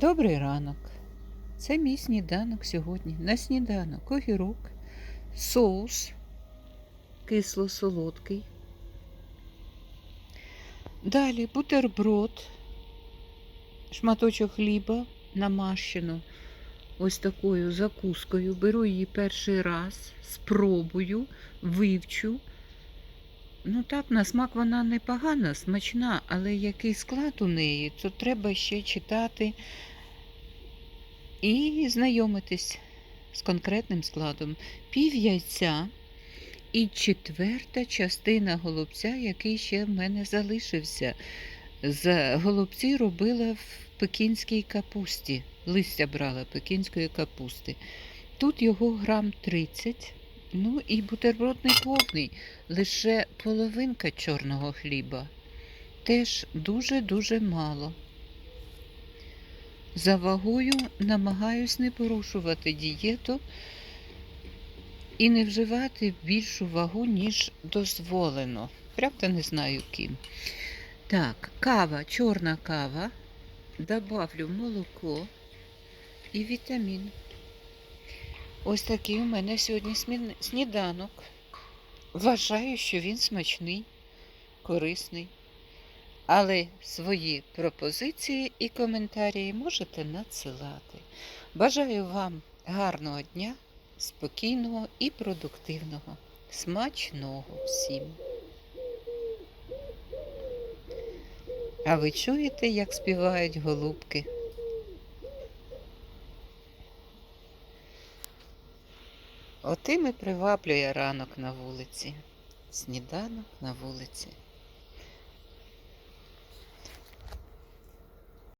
Добрий ранок. Це мій сніданок сьогодні. На сніданок огірок, соус кисло-солодкий. Далі бутерброд, шматочок хліба намащено ось такою закускою. Беру її перший раз, спробую, вивчу. Ну так, на смак вона непогана, смачна, але який склад у неї, то треба ще читати і знайомитись з конкретним складом. Пів яйця і четверта частина голубця, який ще в мене залишився. З голубці робила в пекінській капусті. Листя брала пекінської капусти. Тут його грам 30. Ну і бутерброд не повний, лише половинка чорного хліба. Теж дуже-дуже мало. За вагою намагаюсь не порушувати дієту і не вживати більшу вагу, ніж дозволено. Правда, не знаю ким. Так, кава, чорна кава. Добавлю молоко і вітамін. Ось такий у мене сьогодні сніданок. Вважаю, що він смачний, корисний. Але свої пропозиції і коментарі можете надсилати. Бажаю вам гарного дня, спокійного і продуктивного. Смачного всім. А ви чуєте, як співають голубки? Отим і приваблює ранок на вулиці. Сніданок на вулиці.